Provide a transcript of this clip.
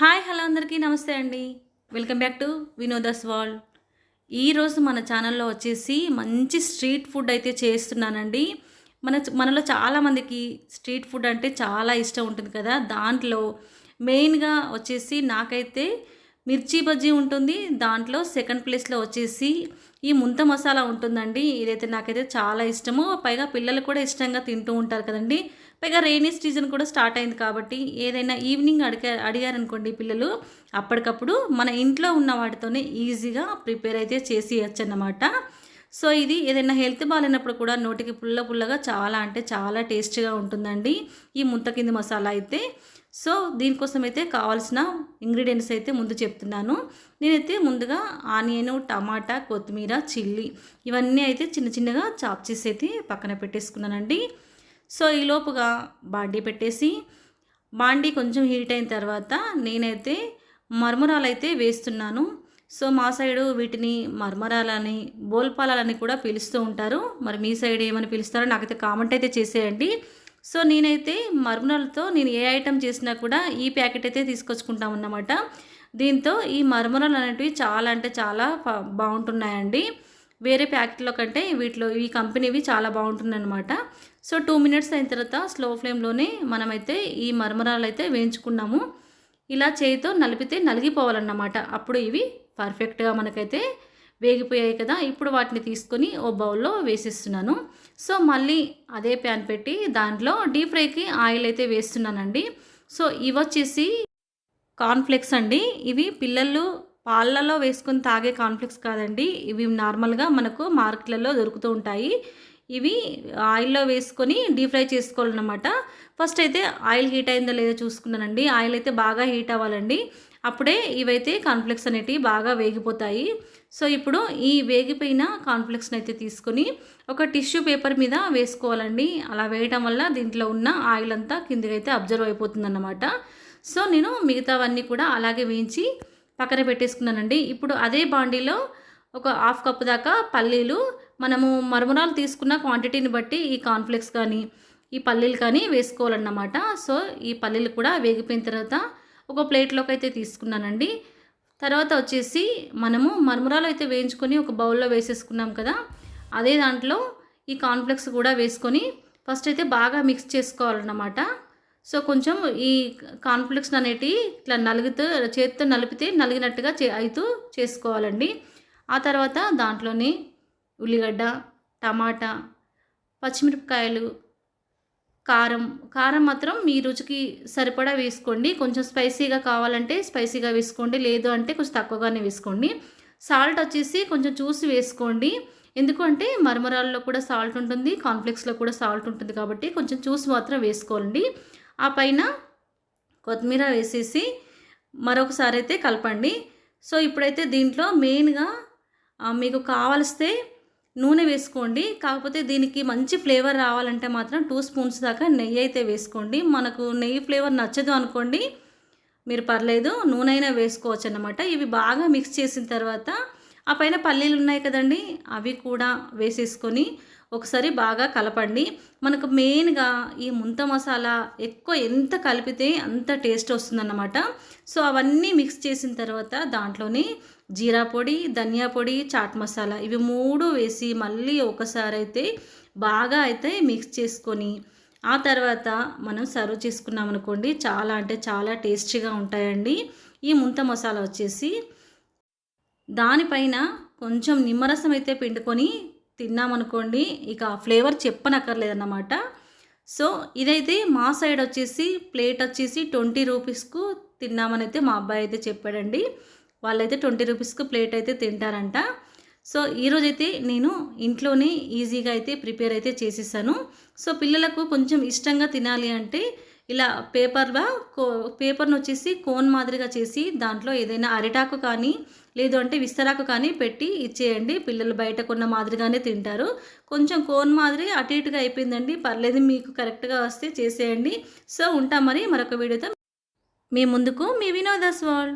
Hi hello అందరికీ నమస్తే అండి. వెల్కమ్ బ్యాక్ టు వినోదస్ వాల్ ఈరోజు మన ఛానల్లో వచ్చేసి మంచి స్ట్రీట్ ఫుడ్ అయితే చేస్తున్నానండి. మన మనలో చాలామందికి స్ట్రీట్ ఫుడ్ అంటే చాలా ఇష్టం ఉంటుంది కదా. దాంట్లో మెయిన్గా వచ్చేసి నాకైతే మిర్చి బజ్జీ ఉంటుంది. దాంట్లో సెకండ్ ప్లేస్లో వచ్చేసి ఈ ముంత మసాలా ఉంటుందండి. ఇదైతే నాకైతే చాలా ఇష్టము. పైగా పిల్లలు కూడా ఇష్టంగా తింటూ ఉంటారు కదండి. పైగా రెయినీ సీజన్ కూడా స్టార్ట్ అయింది కాబట్టి ఏదైనా ఈవినింగ్ అడిగా అడిగారనుకోండి పిల్లలు అప్పటికప్పుడు మన ఇంట్లో ఉన్న వాటితోనే ఈజీగా ప్రిపేర్ అయితే చేసి ఇవ్వచ్చు అన్నమాట సో ఇది ఏదైనా హెల్త్ బాగాలేనప్పుడు కూడా నోటికి పుల్ల పుల్లగా చాలా అంటే చాలా టేస్టీగా ఉంటుందండి. ఈ ముంత కింది మసాలా అయితే సో దీనికోసం అయితే కావాల్సిన ఇంగ్రీడియంట్స్ అయితే ముందు చెప్తున్నాను. నేనైతే ముందుగా ఆనియన్ టమాటా కొత్తిమీర చిల్లీ ఇవన్నీ అయితే చిన్న చిన్నగా చాప్ చేసి అయితే పక్కన పెట్టేసుకున్నానండి. సో ఈలోపుగా బాండీ పెట్టేసి బాండీ కొంచెం హీట్ అయిన తర్వాత నేనైతే మర్మరాలు అయితే వేస్తున్నాను. సో మా సైడు వీటిని మర్మరాలని బోల్పాలని కూడా పిలుస్తూ ఉంటారు. మరి మీ సైడ్ ఏమని పిలుస్తారో నాకైతే కామెంట్ అయితే చేసేయండి. సో నేనైతే మర్మరాలతో నేను ఏ ఐటెం చేసినా కూడా ఈ ప్యాకెట్ అయితే తీసుకొచ్చుకుంటాం అన్నమాట. దీంతో ఈ మర్మరాలు అనేటివి చాలా అంటే చాలా బాగుంటున్నాయండి. వేరే ప్యాకెట్లో కంటే వీటిలో ఈ కంపెనీవి చాలా బాగుంటుందన్నమాట సో టూ మినిట్స్ అయిన తర్వాత స్లో ఫ్లేమ్లోనే మనమైతే ఈ మరమరాలు అయితే వేయించుకున్నాము. ఇలా చేయితో నలిపితే నలిగిపోవాలన్నమాట. అప్పుడు ఇవి పర్ఫెక్ట్గా మనకైతే వేగిపోయాయి కదా ఇప్పుడు వాటిని తీసుకొని ఓ బౌల్లో వేసేస్తున్నాను. సో మళ్ళీ అదే ప్యాన్ పెట్టి దాంట్లో డీప్ ఫ్రైకి ఆయిల్ అయితే వేస్తున్నానండి. సో ఇవి వచ్చేసి కార్న్ఫ్లెక్స్ అండి. ఇవి పిల్లలు పాలల్లో వేసుకొని తాగే కాన్ఫ్లెక్స్ కాదండి. ఇవి నార్మల్గా మనకు మార్కెట్లలో దొరుకుతూ ఉంటాయి. ఇవి ఆయిల్లో వేసుకొని డీప్ ఫ్రై చేసుకోవాలన్నమాట. ఫస్ట్ అయితే ఆయిల్ హీట్ అయిందో లేదో చూసుకున్నానండి. ఆయిల్ అయితే బాగా హీట్ అవ్వాలండి. అప్పుడే ఇవైతే కాన్ఫ్లెక్స్ అనేటివి బాగా వేగిపోతాయి. సో ఇప్పుడు ఈ వేగిపోయిన కాన్ఫ్లెక్స్ని అయితే తీసుకొని ఒక టిష్యూ పేపర్ మీద వేసుకోవాలండి. అలా వేయటం వల్ల దీంట్లో ఉన్న ఆయిల్ అంతా కిందకైతే అబ్జర్వ్ అయిపోతుందన్నమాట. సో నేను మిగతావన్నీ కూడా అలాగే వేయించి పక్కన పెట్టేసుకున్నానండి. ఇప్పుడు అదే బాండీలో ఒక హాఫ్ కప్ దాకా పల్లీలు మనము మరుమరాలు తీసుకున్న క్వాంటిటీని బట్టి ఈ కాన్ఫ్లెక్స్ కానీ ఈ పల్లీలు కానీ వేసుకోవాలన్నమాట. సో ఈ పల్లీలు కూడా వేగిపోయిన తర్వాత ఒక ప్లేట్లోకి అయితే తీసుకున్నానండి. తర్వాత వచ్చేసి మనము మరుమరాలు అయితే వేయించుకొని ఒక బౌల్లో వేసేసుకున్నాం కదా అదే దాంట్లో ఈ కాన్ఫ్లెక్స్ కూడా వేసుకొని ఫస్ట్ అయితే బాగా మిక్స్ చేసుకోవాలన్నమాట. సో కొంచెం ఈ కాన్ఫ్లెక్స్ అనేటివి ఇట్లా నలుగుతూ చేతితో నలిపితే నలిగినట్టుగా చే అవుతూ చేసుకోవాలండి. ఆ తర్వాత దాంట్లోనే ఉల్లిగడ్డ టమాటా పచ్చిమిరపకాయలు కారం. కారం మాత్రం మీ రుచికి సరిపడా వేసుకోండి. కొంచెం స్పైసీగా కావాలంటే స్పైసీగా వేసుకోండి. లేదు అంటే కొంచెం తక్కువగానే వేసుకోండి. సాల్ట్ వచ్చేసి కొంచెం చూసి వేసుకోండి. ఎందుకంటే మరమరాల్లో కూడా సాల్ట్ ఉంటుంది కాన్ఫ్లెక్స్లో కూడా సాల్ట్ ఉంటుంది కాబట్టి కొంచెం చూసి మాత్రం వేసుకోండి. ఆ పైన కొత్తిమీర వేసేసి మరొకసారి అయితే కలపండి. సో ఇప్పుడైతే దీంట్లో మెయిన్గా మీకు కావలిస్తే నూనె వేసుకోండి. కాకపోతే దీనికి మంచి ఫ్లేవర్ రావాలంటే మాత్రం టూ స్పూన్స్ దాకా నెయ్యి అయితే వేసుకోండి. మనకు నెయ్యి ఫ్లేవర్ నచ్చదు అనుకోండి మీరు పర్లేదు నూనె అయినా వేసుకోవచ్చు అన్నమాట ఇవి బాగా మిక్స్ చేసిన తర్వాత ఆ పైన పల్లీలు ఉన్నాయి కదండి అవి కూడా వేసేసుకొని ఒకసారి బాగా కలపండి. మనకు మెయిన్గా ఈ ముంత మసాలా ఎక్కువ ఎంత కలిపితే అంత టేస్ట్ వస్తుందన్నమాట. సో అవన్నీ మిక్స్ చేసిన తర్వాత దాంట్లోనే జీరా పొడి ధనియా పొడి చాట్ మసాలా ఇవి మూడు వేసి మళ్ళీ ఒకసారి అయితే బాగా అయితే మిక్స్ చేసుకొని ఆ తర్వాత మనం సర్వ్ చేసుకున్నాం అనుకోండి చాలా అంటే చాలా టేస్టీగా ఉంటాయండి. ఈ ముంత మసాలా వచ్చేసి దానిపైన కొంచెం నిమ్మరసం అయితే పిండుకొని తిన్నామనుకోండి ఇక ఫ్లేవర్ చెప్పనక్కర్లేదన్నమాట. సో ఇదైతే మా సైడ్ వచ్చేసి ప్లేట్ వచ్చేసి ట్వంటీ రూపీస్కు తిన్నామని అయితే మా అబ్బాయి అయితే చెప్పాడండి. వాళ్ళైతే ట్వంటీ రూపీస్కు ప్లేట్ అయితే తింటారంట. సో ఈరోజైతే నేను ఇంట్లోనే ఈజీగా అయితే ప్రిపేర్ అయితే చేసేసాను. సో పిల్లలకు కొంచెం ఇష్టంగా తినాలి అంటే ఇలా పేపర్గా కో పేపర్ను వచ్చేసి కోన్ మాదిరిగా చేసి దాంట్లో ఏదైనా అరిటాకు కానీ లేదు అంటే విస్తరాకు కానీ పెట్టి ఇచ్చేయండి. పిల్లలు బయట కొన్న మాదిరిగానే తింటారు. కొంచెం కోన్ మాదిరి అటు ఇటుగా అయిపోయిందండి. పర్లేదు మీకు కరెక్ట్గా వస్తే చేసేయండి. సో ఉంటాం మరి మరొక వీడియోతో. మీ ముందుకు మీ వినోదాస్ వాల్